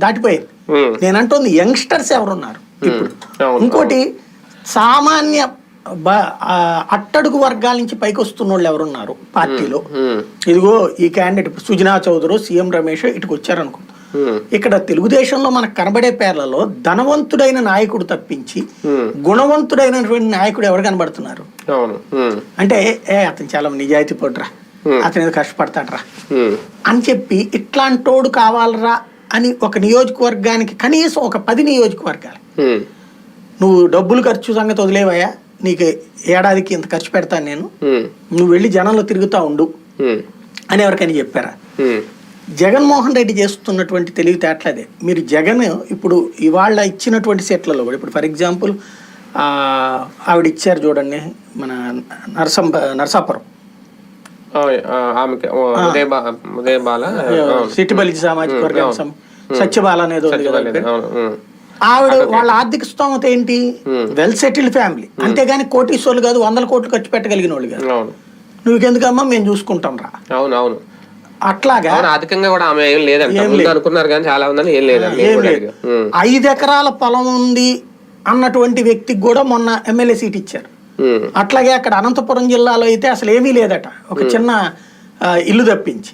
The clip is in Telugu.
దాటిపోయింది. ఉమ్, నేను అంటుంది యంగ్స్టర్స్ ఎవరున్నారు? ఇప్పుడు ఇంకోటి సామాన్య అట్టడుగు వర్గాల నుంచి పైకి వస్తున్న వాళ్ళు ఎవరున్నారు పార్టీలో ఇదిగో ఈ క్యాండిడేట్ సుజనా చౌదరి సీఎం రమేష్ ఇటుకు వచ్చారనుకో ఇక్కడ తెలుగుదేశంలో మనకు కనబడే పేర్లలో ధనవంతుడైన నాయకుడు తప్పించి ఉమ్, గుణవంతుడైనటువంటి నాయకుడు ఎవరు కనబడుతున్నారు? అంటే ఏ అతను చాలా నిజాయితీ పడురా. అతను ఏదో కష్టపడతాడరా. అని చెప్పి ఇట్లాంటోడు కావాలరా అని ఒక నియోజకవర్గానికి కనీసం ఒక పది నియోజకవర్గాలు. నువ్వు డబ్బులు ఖర్చు సంగతి వదిలేవయ్యా నీకు ఏడాదికి ఇంత ఖర్చు పెడతాను నేను. నువ్వు వెళ్ళి జనంలో తిరుగుతూ ఉండు అని ఎవరికైనా చెప్పారా? జగన్మోహన్ రెడ్డి చేస్తున్నటువంటి తెలివితేటలదే. మీరు జగన్ ఇప్పుడు ఇవాళ ఇచ్చినటువంటి సెట్లలో కూడా ఇప్పుడు ఫర్ ఎగ్జాంపుల్ ఆవిడ ఇచ్చారు చూడండి మన నరసం నరసాపురం. ఆమెకి ఓ, ఉదయ బా ఉదయ బాల అవును. సిటీ బలిజ సామాజిక వర్గం సం- సత్యబాల అనేది ఆవిడ వాళ్ళ ఆర్థిక స్తోమత ఏంటి? Well settled family. అంతేగాని కోటీశ్వర్లు కాదు వందల కోట్లు ఖర్చు పెట్టగలిగిన వాళ్ళు కాదు. అవును. నువ్వు ఎందుకమ్మా మేము చూసుకుంటాం రా. అవును అవును. అట్లాగా అధికంగా కూడా ఆమె ఏం లేదంట. ఏం ముందు లేదు. అనుకున్నారు కానీ చాలా ఉందని ఏం లేదండి లేదు. ఐదు ఎకరాల పొలం ఉంది అన్నటువంటి వ్యక్తికి కూడా మొన్న ఎమ్మెల్యే సీట్ ఇచ్చారు. అట్లాగే అక్కడ అనంతపురం జిల్లాలో అయితే అసలు ఏమీ లేదట. ఒక చిన్న ఇల్లు తప్పించి.